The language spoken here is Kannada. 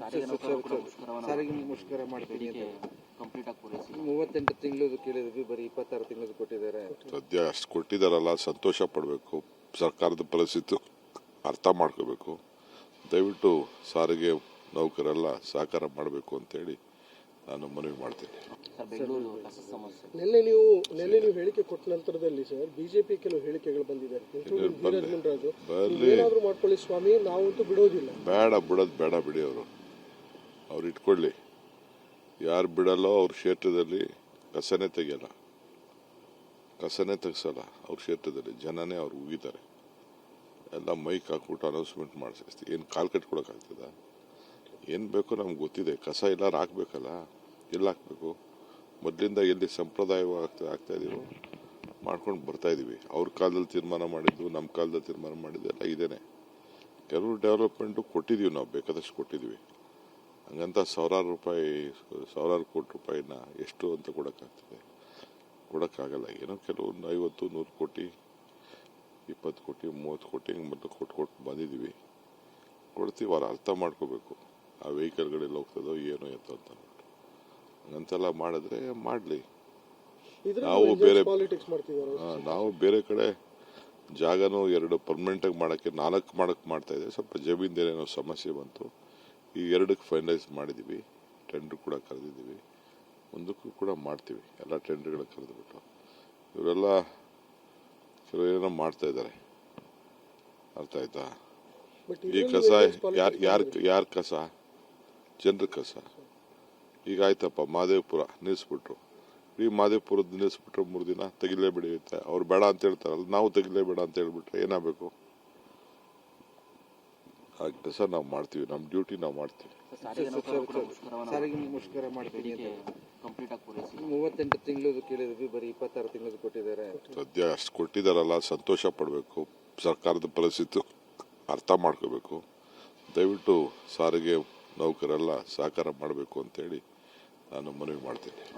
ಸಾರಿಗೆ ಮುಷ್ಕರ ಮಾಡ್ತೀನಿ ಕಂಪ್ಲೀಟ್ ಆಗಿ ಪೂರೈಸಿ. ಮೂವತ್ತೆಂಟು ತಿಂಗಳದು ಕೇಳಿದ್ವಿ ಬರೀ ಇಪ್ಪತ್ತಾರು ತಿಂಗಳು ಕೊಟ್ಟಿದ್ದಾರೆ. ಸದ್ಯ ಅಷ್ಟು ಕೊಟ್ಟಿದ್ದಾರಲ್ಲ ಸಂತೋಷ ಪಡಬೇಕು. ಸರ್ಕಾರದ ಪರಿಸ್ಥಿತಿ ಅರ್ಥ ಮಾಡ್ಕೋಬೇಕು. ದಯವಿಟ್ಟು ಸಾರಿಗೆ ನೌಕರೆಲ್ಲ ಸಹಕಾರ ಮಾಡಬೇಕು ಅಂತೇಳಿ ನಾನು ಮನವಿ ಮಾಡ್ತೀನಿ. ಸರ್ ಬೆಂಗಳೂರು ಸಮಸ್ಯೆ. ನಿನ್ನೆ ನೀವು ನಿನ್ನೆ ನೀವು ಹೇಳಿಕೆ ಕೊಟ್ಟ ನಂತರದಲ್ಲಿ ಸರ್ ಬಿಜೆಪಿ ಕೆಲವು ಹೇಳಿಕೆಗಳು ಬಂದಿದೆ ಮುನ್ರಾಜು ಮಾಡ್ಕೊಳ್ಳಿ ಸ್ವಾಮಿ ನಾವಂತೂ ಬಿಡೋದಿಲ್ಲ. ಬೇಡ ಬಿಡೋದು ಬೇಡ ಬಿಡಿ ಅವರು. ಅವ್ರು ಇಟ್ಕೊಳ್ಳಿ. ಯಾರು ಬಿಡಲ್ಲೋ ಅವ್ರ ಕ್ಷೇತ್ರದಲ್ಲಿ ಕಸನೇ ತೆಗೆಯಲ್ಲ. ಕಸನೇ ತೆಗ್ಸಲ್ಲ, ಅವ್ರ ಕ್ಷೇತ್ರದಲ್ಲಿ ಜನನೇ ಅವ್ರು ಉಗಿತಾರೆ. ಎಲ್ಲ ಮೈಕ್ ಹಾಕ್ಬಿಟ್ಟು ಅನೌನ್ಸ್ಮೆಂಟ್ ಮಾಡಿಸಿ. ಏನು ಕಾಲ್ ಕಟ್ಕೊಳಕ್ಕಾಗ್ತದ? ಏನು ಬೇಕೋ ನಮ್ಗೆ ಗೊತ್ತಿದೆ. ಕಸ ಎಲ್ಲಾರು ಹಾಕ್ಬೇಕಲ್ಲ. ಎಲ್ಲಿ ಹಾಕ್ಬೇಕು? ಮೊದಲಿಂದ ಎಲ್ಲಿ ಸಂಪ್ರದಾಯವಾಗಿ ಆಗ್ತಾ ಇದೀವೋ ಮಾಡ್ಕೊಂಡು ಬರ್ತಾ ಇದೀವಿ. ಅವ್ರ ಕಾಲದಲ್ಲಿ ತೀರ್ಮಾನ ಮಾಡಿದ್ದು ನಮ್ಮ ಕಾಲದಲ್ಲಿ ತೀರ್ಮಾನ ಮಾಡಿದ್ದು ಎಲ್ಲ ಇದೇನೆ. ಕೆಲವು ಡೆವಲಪ್ಮೆಂಟು ಕೊಟ್ಟಿದ್ದೀವಿ ನಾವು, ಬೇಕಾದಷ್ಟು ಕೊಟ್ಟಿದ್ದೀವಿ ಹಂಗಂತ ಸಾವಿರಾರು ರೂಪಾಯಿ ಸಾವಿರಾರು ಕೋಟಿ ರೂಪಾಯಿನ ಎಷ್ಟು ಅಂತ ಕೊಡೋಕ್ಕಾಗ್ತದೆ. ಕೊಡೋಕ್ಕಾಗಲ್ಲ. ಏನೋ ಕೆಲವೊಂದು ಐವತ್ತು ನೂರು ಕೋಟಿ ಇಪ್ಪತ್ತು ಕೋಟಿ ಮೂವತ್ತು ಕೋಟಿ ಹಿಂಗೆ ಮೊದಲು ಕೊಟ್ಟು ಕೊಟ್ಟು ಬಂದಿದ್ದೀವಿ. ಕೊಡ್ತೀವಿ ಅವ್ರು ಅರ್ಥ ಮಾಡ್ಕೋಬೇಕು. ಆ ವೆಹಿಕಲ್ಗಳೆಲ್ಲ ಹೋಗ್ತದೋ ಏನೋ ಎತ್ತ ಅಂತ ಹಂಗಂತೆಲ್ಲ ಮಾಡಿದ್ರೆ ಮಾಡಲಿ. ನಾವು ಬೇರೆ- ನಾವು ಬೇರೆ ಕಡೆ ಜಾಗನೂ ಎರಡು ಪರ್ಮನೆಂಟಾಗಿ ಮಾಡೋಕ್ಕೆ ಮಾಡಕ್ಕೆ ನಾಲ್ಕು ಮಾಡೋಕ್ಕೆ ಮಾಡ್ತಾ ಸ್ವಲ್ಪ ಜಮೀನ್ದೇನೇನೋ ಸಮಸ್ಯೆ ಬಂತು. ಈ ಎರಡಕ್ಕೆ ಫೈನಲೈಸ್ ಮಾಡಿದ್ದೀವಿ ಟೆಂಡರ್ ಕೂಡ ಕರೆದಿದ್ದೀವಿ ಒಂದಕ್ಕೂ ಕೂಡ ಮಾಡ್ತೀವಿ. ಎಲ್ಲ ಟೆಂಡರ್ಗಳು ಕರೆದುಬಿಟ್ಟು. ಇವರೆಲ್ಲ ಕೆಲವು ಏನೋ ಮಾಡ್ತಾ ಇದ್ದಾರೆ. ಅರ್ಥ ಆಯ್ತಾ? ಈ ಕಸ ಯಾರ್ ಯಾರ್ ಯಾರ್ ಕಸ? ಜನರ ಕಸ. ಈಗ ಆಯ್ತಪ್ಪ ಮಹದೇವಪುರ ನಿಲ್ಲಿಸ್ಬಿಟ್ರು. ಈ ಮಹದೇವಪುರದ ನಿಲ್ಲಿಸ್ಬಿಟ್ರೆ ಮೂರು ದಿನ ತೆಗಿಲೇಬೇಡಿ ಅಂತ. ಅವ್ರು ಬೇಡ ಅಂತ ಹೇಳ್ತಾರಲ್ಲ ನಾವು ತೆಗಿಲೇಬೇಡ ಅಂತ ಹೇಳ್ಬಿಟ್ರೆ ಏನಾಗಬೇಕು? ಆ ಕೆಲಸ ನಾವು ಮಾಡ್ತೀವಿ ನಮ್ಮ ಡ್ಯೂಟಿ ನಾವು ಮಾಡ್ತೀವಿ. ಸರ್ ಸಾರಿಗೆ ಮುಷ್ಕರ ಮಾಡ್ತೀನಿ ಕಂಪ್ಲೀಟ್ ಆಗಿ ಪೂರೈಸಿ. ಮೂವತ್ತೆಂಟು ತಿಂಗಳದು ಕೇಳಿದ್ವಿ ಬರೀ ಇಪ್ಪತ್ತಾರು ತಿಂಗಳದು ಕೊಟ್ಟಿದ್ದಾರೆ. ಸದ್ಯ ಅಷ್ಟು ಕೊಟ್ಟಿದ್ದಾರಲ್ಲ ಸಂತೋಷ ಪಡಬೇಕು. ಸರ್ಕಾರದ ಪರಿಸ್ಥಿತಿ ಅರ್ಥ ಮಾಡ್ಕೋಬೇಕು. ದಯವಿಟ್ಟು ಸಾರಿಗೆ ನೌಕರೆಲ್ಲ ಸಹಕಾರ ಮಾಡಬೇಕು ಅಂತೇಳಿ ನಾನು ಮನವಿ ಮಾಡ್ತೀನಿ.